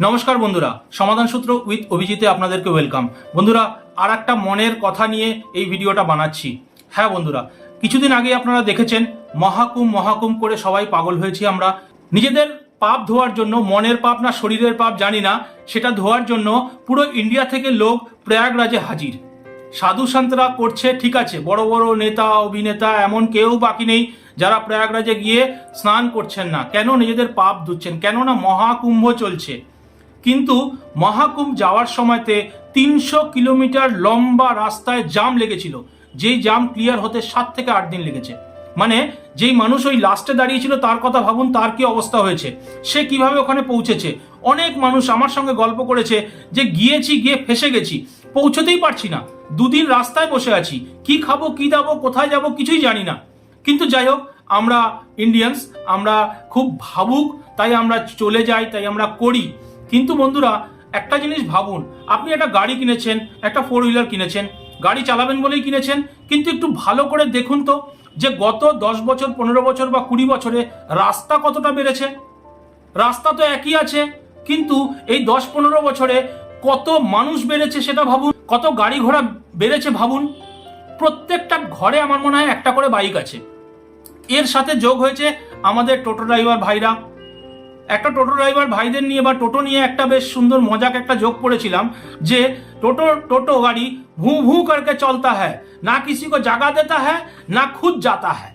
নমস্কার বন্ধুরা, সমাধান সূত্র উইথ অভিজিতে আপনাদেরকে ওয়েলকাম। বন্ধুরা আর একটা মনের কথা নিয়ে এই ভিডিওটা বানাচ্ছি। হ্যাঁ বন্ধুরা, কিছুদিন আগে আপনারা দেখেছেন মহাকুম মহাকুম করে সবাই পাগল হয়েছি আমরা। নিজেদের পাপ ধোয়ার জন্য, মনের পাপ না শরীরের পাপ, জানি না, সেটা ধোয়ার জন্য পুরো ইন্ডিয়া থেকে লোক প্রয়াগরাজে হাজির। সাধু সন্তরা করছে, ঠিক আছে, বড় বড় নেতা, অভিনেতা, এমন কেউ বাকি নেই যারা প্রয়াগরাজে গিয়ে স্নান করছেন না। কেন নিজেদের পাপ ধুচ্ছেন? কেননা মহাকুম্ভ চলছে। কিন্তু মহাকুম্ভ যাওয়ার সময়তে তিনশো কিলোমিটার লম্বা রাস্তায় জাম লেগেছিল। যেই জাম ক্লিয়ার হতে সাত থেকে আট দিন লেগেছে। মানে যেই মানুষ ওই লাস্টে দাঁড়িয়েছিল, তার কথা ভাবুন, তার কি অবস্থা হয়েছে? সে কীভাবে ওখানে পৌঁছেছে? অনেক মানুষ আমার সঙ্গে গল্প করেছে যে, গিয়েছি, গিয়ে ফেসে গেছি। পৌঁছতেই পারছি না। দুদিন রাস্তায় বসে আছি। কি খাব, কি দাবো, কোথায় যাব কিছুই জানি না। কিন্তু যাই হোক, আমরা ইন্ডিয়ানস আমরা খুব ভাবুক, তাই আমরা চলে যাই, তাই আমরা করি। কিন্তু বন্ধুরা, একটা জিনিস ভাবুন, আপনি একটা গাড়ি কিনেছেন, একটা ফোর হুইলার কিনেছেন, গাড়ি চালাবেন বলেই কিনেছেন, কিন্তু একটু ভালো করে দেখুন তো যে গত দশ বছর, পনেরো বছর বা কুড়ি বছরে রাস্তা কতটা বেড়েছে। রাস্তা তো একই আছে, কিন্তু এই দশ পনেরো বছরে কত মানুষ বেড়েছে সেটা ভাবুন, কত গাড়ি ঘোড়া বেড়েছে ভাবুন। প্রত্যেকটা ঘরে আমার মনে হয় একটা করে বাইক আছে। এর সাথে যোগ হয়েছে আমাদের টোটো ড্রাইভার ভাইরা একটা টোটো ড্রাইভার ভাইদের নিয়ে বা টোটো নিয়ে একটা বেশ সুন্দর মজাক একটা যোগ পড়েছিলাম যে টোটো টোটো গাড়ি ভু ভু করকে চলতা হ্যাঁ না কিছু কো জাগা দেতা হ্যাঁ না খুদ যাতা হ্যাঁ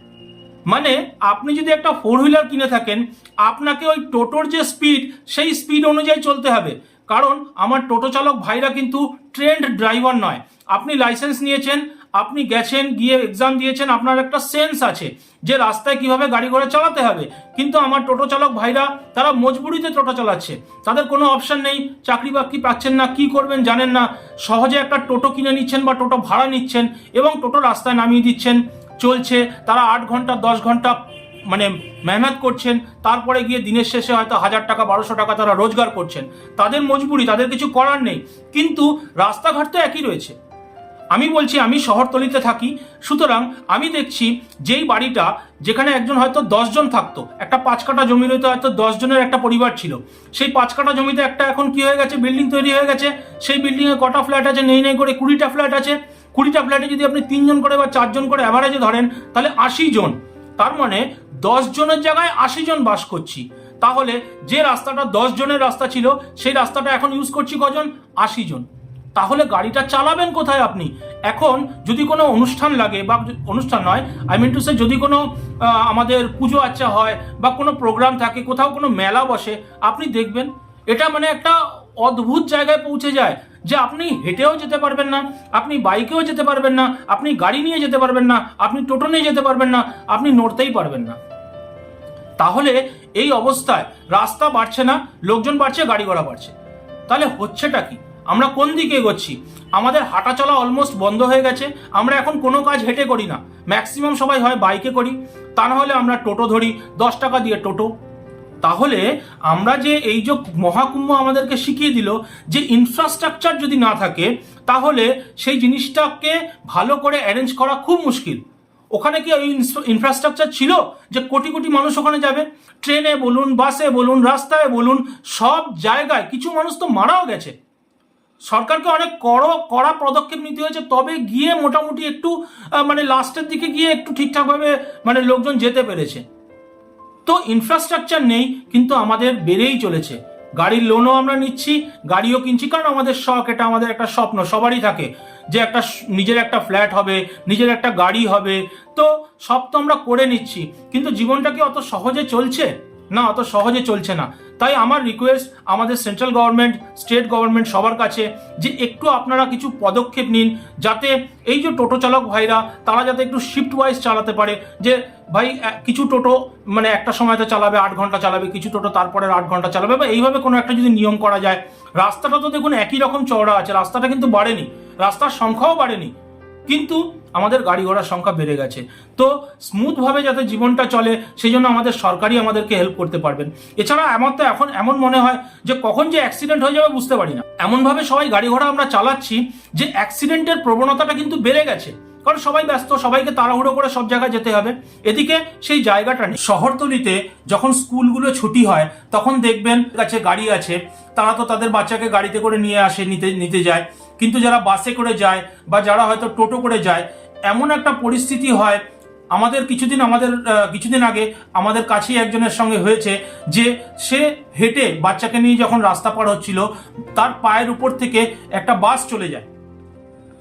মানে আপনি যদি একটা ফোর হুইলার কিনে থাকেন, আপনাকে ওই টোটোর যে স্পিড সেই স্পিড অনুযায়ী চলতে হবে। কারণ আমার টোটো চালক ভাইরা কিন্তু ট্রেন্ড ড্রাইভার নয়। আপনি লাইসেন্স নিয়েছেন আপনি গেছেন, গিয়ে এক্সাম দিয়েছেন, আপনার একটা সেন্স আছে যে রাস্তায় কীভাবে গাড়ি ঘোড়া চালাতে হবে। কিন্তু আমার টোটো চালক ভাইরা, তারা মজবুরিতে টোটো চালাচ্ছে। তাদের কোনো অপশন নেই, চাকরি বাকরি পাচ্ছেন না, কি করবেন জানেন না। সহজে একটা টোটো কিনে নিচ্ছেন বা টোটো ভাড়া নিচ্ছেন এবং টোটো রাস্তায় নামিয়ে দিচ্ছেন। চলছে, তারা আট ঘণ্টা, দশ ঘণ্টা মানে মেহনত করছেন, তারপরে গিয়ে দিনের শেষে হয়তো হাজার টাকা, বারোশো টাকা তারা রোজগার করছেন। তাদের মজবুরি, তাদের কিছু করার নেই। কিন্তু রাস্তাঘাট তো একই রয়েছে। আমি বলছি আমি শহরতলিতে থাকি, সুতরাং আমি দেখছি যেই বাড়িটা যেখানে একজন হয়তো জন থাকতো, একটা পাঁচ কাঠা জমির হয়তো হয়তো দশ জনের একটা পরিবার ছিল। সেই পাঁচ কাঠা জমিতে একটা এখন কি হয়ে গেছে বিল্ডিং তৈরি হয়ে গেছে, সেই বিল্ডিংয়ে কটা ফ্ল্যাট আছে, নেই নেই করে কুড়িটা ফ্ল্যাট আছে। কুড়িটা ফ্ল্যাটে যদি আপনি তিনজন করে বা চারজন করে অ্যাভারেজে ধরেন, তাহলে আশি জন। তার মানে দশ জনের জায়গায় আশি জন বাস করছি। তাহলে যে রাস্তাটা দশ জনের রাস্তা ছিল, সেই রাস্তাটা এখন ইউজ করছি কজন? আশি জন। তাহলে গাড়িটা চালাবেন কোথায় আপনি? এখন যদি কোনো অনুষ্ঠান লাগে বা অনুষ্ঠান নয় আই মিন টু সে যদি কোনো আমাদের পুজো আচ্চা হয় বা কোনো প্রোগ্রাম থাকে, কোথাও কোনো মেলা বসে, আপনি দেখবেন, এটা মানে একটা অদ্ভুত জায়গায় পৌঁছে যায় যে আপনি হেঁটেও যেতে পারবেন না, আপনি বাইকেও যেতে পারবেন না, আপনি গাড়ি নিয়ে যেতে পারবেন না, আপনি টোটো নিয়ে যেতে পারবেন না, আপনি নড়তেই পারবেন না। তাহলে এই অবস্থায় রাস্তা বাড়ছে না, লোকজন বাড়ছে গাড়ি ঘোড়া বাড়ছে। তাহলে হচ্ছেটা কি? আমরা কোন দিকে এগোচ্ছি? আমাদের হাঁটা চলা অলমোস্ট বন্ধ হয়ে গেছে, আমরা এখন কোনো কাজ হেঁটে করি না। ম্যাক্সিমাম সবাই হয় বাইকে করি, তা না হলে আমরা টোটো ধরি, দশ টাকা দিয়ে টোটো। তাহলে আমরা যে এই যে মহাকুম্ভ আমাদেরকে শিখিয়ে দিল যে ইনফ্রাস্ট্রাকচার যদি না থাকে, তাহলে সেই জিনিসটাকে ভালো করে অ্যারেঞ্জ করা খুব মুশকিল। ওখানে কি ওই ইনফ্রাস্ট্রাকচার ছিল যে কোটি কোটি মানুষ ওখানে যাবে? ট্রেনে বলুন বাসে বলুন, রাস্তায় বলুন, সব জায়গায় কিছু মানুষ তো মারাও গেছে। সরকারকে অনেক কড়া কড়া পদক্ষেপ নিতে হয়েছে, তবে গিয়ে মোটামুটি একটু মানে লাস্টের দিকে গিয়ে একটু ঠিকঠাকভাবে মানে লোকজন যেতে পেরেছে। তো ইনফ্রাস্ট্রাকচার নেই, কিন্তু আমাদের বেড়েই চলেছে। গাড়ির লোনও আমরা নিচ্ছি, গাড়িও কিনছি, কারণ আমাদের শখ, এটা আমাদের একটা স্বপ্ন, সবারই থাকে যে একটা নিজের একটা ফ্ল্যাট হবে, নিজের একটা গাড়ি হবে। তো সব তো আমরা করে নিচ্ছি, কিন্তু জীবনটা কি অত সহজে চলছে? না, অত সহজে চলছে না। তাই আমার রিকোয়েস্ট আমাদের সেন্ট্রাল গভর্নমেন্ট স্টেট গভর্নমেন্ট সবার কাছে যে একটু আপনারা কিছু পদক্ষেপ নিন যাতে এই যে টোটো চালক ভাইরা, তারা যাতে একটু শিফট ওয়াইজ চালাতে পারে। যে ভাই কিছু টোটো মানে একটা সময়তে চালাবে, আট ঘণ্টা চালাবে, কিছু টোটো তারপরে আট ঘণ্টা চালাবে বা এইভাবে কোনো একটা যদি নিয়ম করা যায়। রাস্তাটা তো দেখুন একই রকম চওড়া আছে, রাস্তাটা কিন্তু বাড়েনি, রাস্তার সংখ্যাও বাড়েনি। কিন্তু আমাদের গাড়ি ঘোড়ার সংখ্যা বেড়ে গেছে। তো স্মুথভাবে যাতে জীবনটা চলে সেই জন্য আমাদের সরকারই আমাদেরকে হেল্প করতে পারবেন। এছাড়া আমার তো এখন এমন মনে হয় যে কখন যে অ্যাক্সিডেন্ট হয়ে যাবে বুঝতে পারি না। এমনভাবে সবাই গাড়ি ঘোড়া আমরা চালাচ্ছি যে অ্যাক্সিডেন্টের প্রবণতাটা কিন্তু বেড়ে গেছে। কারণ সবাই ব্যস্ত, সবাইকে তাড়াহুড়ো করে সব জায়গায় যেতে হবে। এদিকে সেই জায়গাটা নেই। শহরতলিতে যখন স্কুলগুলো ছুটি হয়, তখন দেখবেন কাছে গাড়ি আছে। তারা তো তাদের বাচ্চাকে গাড়িতে করে নিয়ে আসে, নিতে নিতে যায়। কিন্তু যারা বাসে করে যায় বা যারা হয়তো টোটো করে যায়, এমন একটা পরিস্থিতি হয়, আমাদের কিছুদিন আমাদের কিছুদিন আগে আমাদের কাছেই একজনের সঙ্গে হয়েছে যে সে হেঁটে বাচ্চাকে নিয়ে যখন রাস্তা পার হচ্ছিল, তার পায়ের উপর থেকে একটা বাস চলে যায়।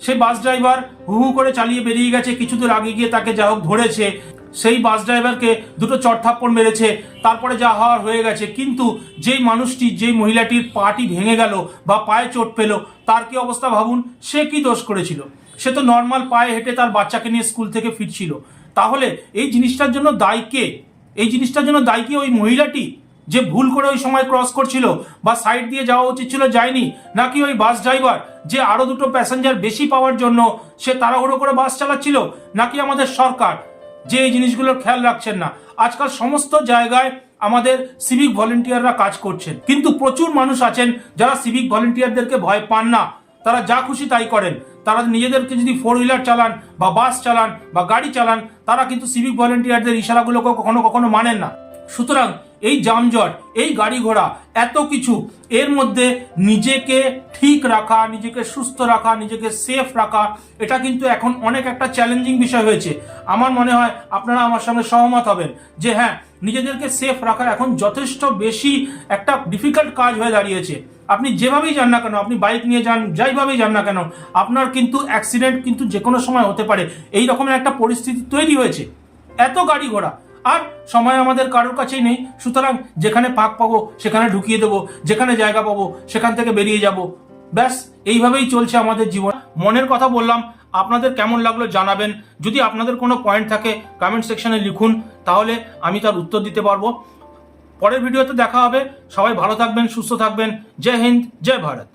সেই বাস ড্রাইভার হু হু করে চালিয়ে বেরিয়ে গেছে। কিছু দূর আগে গিয়ে তাকে যা হোক ধরেছে। সেই বাস ড্রাইভারকে দুটো চড়থাপ্পড় মেরেছে। তারপরে যা হওয়ার হয়ে গেছে। কিন্তু যেই মানুষটি, যেই মহিলাটির পাটি ভেঙে গেল বা পায়ে চোট পেল, তার কি অবস্থা ভাবুন? সে কি দোষ করেছিল? সে তো নর্মাল পায়ে হেঁটে তার বাচ্চাকে নিয়ে স্কুল থেকে ফিরছিল। তাহলে এই জিনিসটার জন্য দায়ী কে? এই জিনিসটার জন্য দায়ী কি ওই মহিলাটি? যে ভুল করে ওই সময় ক্রস করছিল বা সাইড দিয়ে যাওয়া উচিত ছিল যায়নি, নাকি ওই বাস ড্রাইভার যে আরও দুটো প্যাসেঞ্জার বেশি পাওয়ার জন্য সে তাড়াহুড়ো করে বাস চালাচ্ছিল, নাকি আমাদের সরকার যে এই জিনিসগুলোর খেয়াল রাখছেন না? আজকাল সমস্ত জায়গায় আমাদের সিভিক ভলেন্টিয়াররা কাজ করছেন। কিন্তু প্রচুর মানুষ আছেন যারা সিভিক ভলেন্টিয়ারদেরকে ভয় পান না। তারা যা খুশি তাই করেন। তারা নিজেদেরকে যদি ফোর হুইলার চালান বা বাস চালান বা গাড়ি চালান, তারা কিন্তু সিভিক ভলেন্টিয়ারদের ইশারাগুলোকে কখনো কখনো মানেন না। সুতরাং এই যানজট, এই গাড়ি ঘোড়া এত কিছু। এর মধ্যে নিজেকে ঠিক রাখা, নিজেকে সুস্থ রাখা, নিজেকে সেফ রাখা, এটা কিন্তু এখন অনেক একটা চ্যালেঞ্জিং বিষয় হয়েছে। আমার মনে হয় আপনারা আমার সঙ্গে সহমত হবেন যে হ্যাঁ নিজেদেরকে সেফ রাখা এখন যথেষ্ট বেশি একটা ডিফিকাল্ট কাজ হয়ে দাঁড়িয়েছে। আপনি যেভাবেই যান না কেন, আপনি বাইক নিয়ে যান, যাইভাবেই যান না কেন, আপনার কিন্তু অ্যাক্সিডেন্ট কিন্তু যে কোনো সময় হতে পারে। এই রকমের একটা পরিস্থিতি তৈরি হয়েছে। এত গাড়ি ঘোড়া আর সময় আমাদের কারোর কাছেই নেই। সুতরাং যেখানে পাক পাবো, সেখানে ঢুকিয়ে দেবো। যেখানে জায়গা পাবো, সেখান থেকে বেরিয়ে যাব। ব্যাস, এইভাবেই চলছে আমাদের জীবন। মনের কথা বললাম। আপনাদের কেমন লাগল জানাবেন। যদি আপনাদের কোনো পয়েন্ট থাকে কমেন্ট সেকশনে লিখুন। তাহলে আমি তার উত্তর দিতে পারব। পরের ভিডিওতে দেখা হবে। সবাই ভালো থাকবেন, সুস্থ থাকবেন। জয় হিন্দ, জয় ভারত।